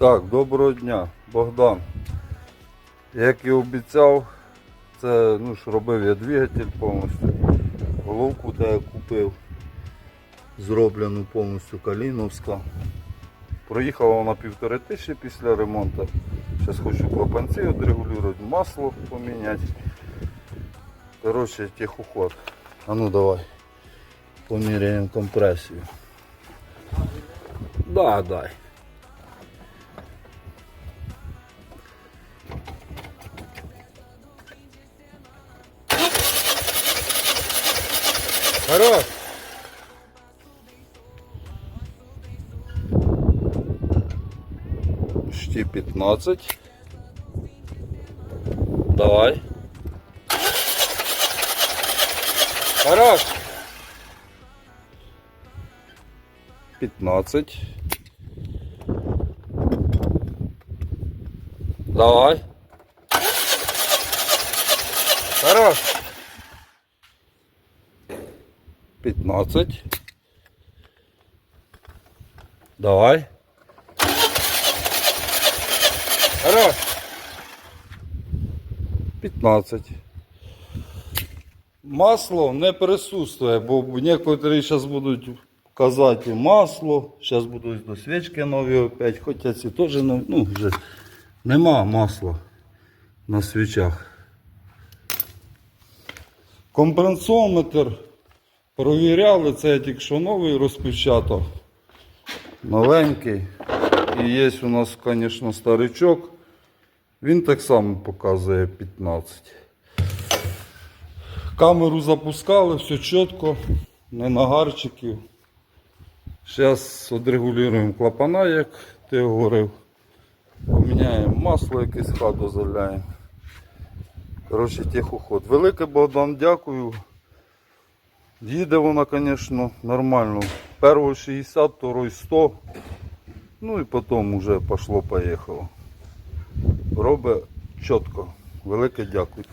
Так, доброго дня, Богдан. Як і обіцяв, це ну ж робив я двигатель повністю. Головку де я купив, зроблену повністю Каліновська. Проїхала вона півтори тисячі після ремонту. Зараз хочу клапанці відрегулювати, масло поміняти. Коротше, техуход. А ну давай. Поміряємо компресію. Да, дай. Хорош. Почти 15. Давай. Хорош. 15. Давай. Хорош. 15. Давай. Хорош. 15. Масло не присутствує, бо некоторі зараз будуть казати масло, зараз будуть до свічки нові опять, хоча ці теж ну, вже нема масла на свічах. Компресометр провіряли, це я що новий розпечатав. Новенький. І є у нас, звісно, старичок. Він так само показує 15. Камеру запускали, все чітко, не нагарчиків. Зараз відрегулюємо клапана, як ти говорив. Поміняємо масло якесь хаду заляємо. Коротше, техоход. Велике Богдан, дякую. Їде вона, звісно, нормально. Перший 60, второй 100. Ну і потім вже пішло-поїхало. Робить чітко. Велике дякую.